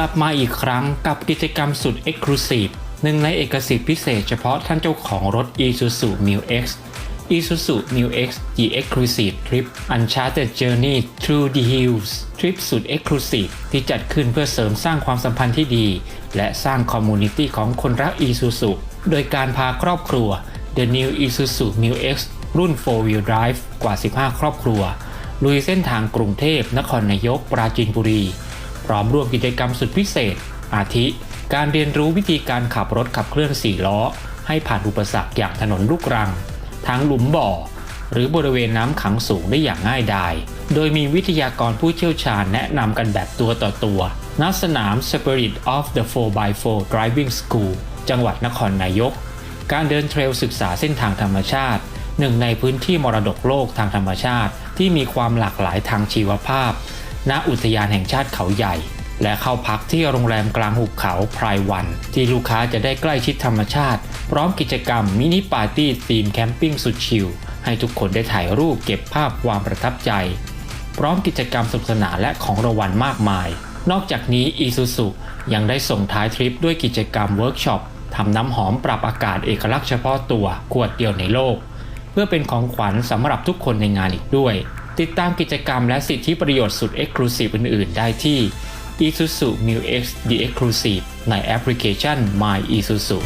ลับมาอีกครั้งกับกิจกรรมสุด Exclusive หนึ่งในเอกสิทธิพิเศษเฉพาะท่านเจ้าของรถ Isuzu Mu X Isuzu Mu X The Exclusive Trip Uncharted Journey Through the Hills ทริปสุด Exclusive ที่จัดขึ้นเพื่อเสริมสร้างความสัมพันธ์ที่ดี และสร้างคอมมูนิตี้ของคนรัก Isuzu โดยการพาครอบครัว The New Isuzu Mu X รุ่น 4-wheel drive กว่า 15 ครอบครัว ลุยเส้นทางกรุงเทพ นครนายก ปราจีนบุรี พร้อมร่วมกิจกรรมสุดพิเศษ อาทิ การเรียนรู้วิธีการขับรถขับเคลื่อน4ล้อ ให้ผ่านอุปสรรคอย่างถนนลูกรัง ทางหลุมบ่อ หรือบริเวณน้ำขังสูงได้อย่างง่ายดาย โดยมีวิทยากรผู้เชี่ยวชาญแนะนำกันแบบตัวต่อตัวณสนาม Spirit of the 4x4 Driving School จังหวัดนครนายก การเดินเทรลศึกษาเส้นทางธรรมชาติ หนึ่งในพื้นที่มรดกโลกทางธรรมชาติ ที่มีความหลากหลายทางชีวภาพ ณอุทยานแห่งชาติเขาใหญ่ และเข้าพักที่โรงแรมกลางหุบเขาไพรวัน ที่ลูกค้าจะได้ใกล้ชิดธรรมชาติ พร้อมกิจกรรมมินิปาร์ตี้ธีมแคมปิ้งสุดชิลให้ทุกคนได้ถ่ายรูปเก็บภาพความประทับใจ พร้อมกิจกรรมสนุกสนานและของรางวัลมากมาย นอกจากนี้ Isuzu ยังได้ส่งท้ายทริปด้วยกิจกรรมเวิร์กช็อปทำน้ำหอมปรับอากาศเอกลักษณ์เฉพาะตัวขวดเดียวในโลก เพื่อเป็นของขวัญสำหรับทุกคนในงานอีกด้วย ติดตามกิจกรรมและสิทธิประโยชน์สุด Exclusive อื่น ๆ ได้ที่ Isuzu Mu X The Exclusive ในแอปพลิเคชัน My Isuzu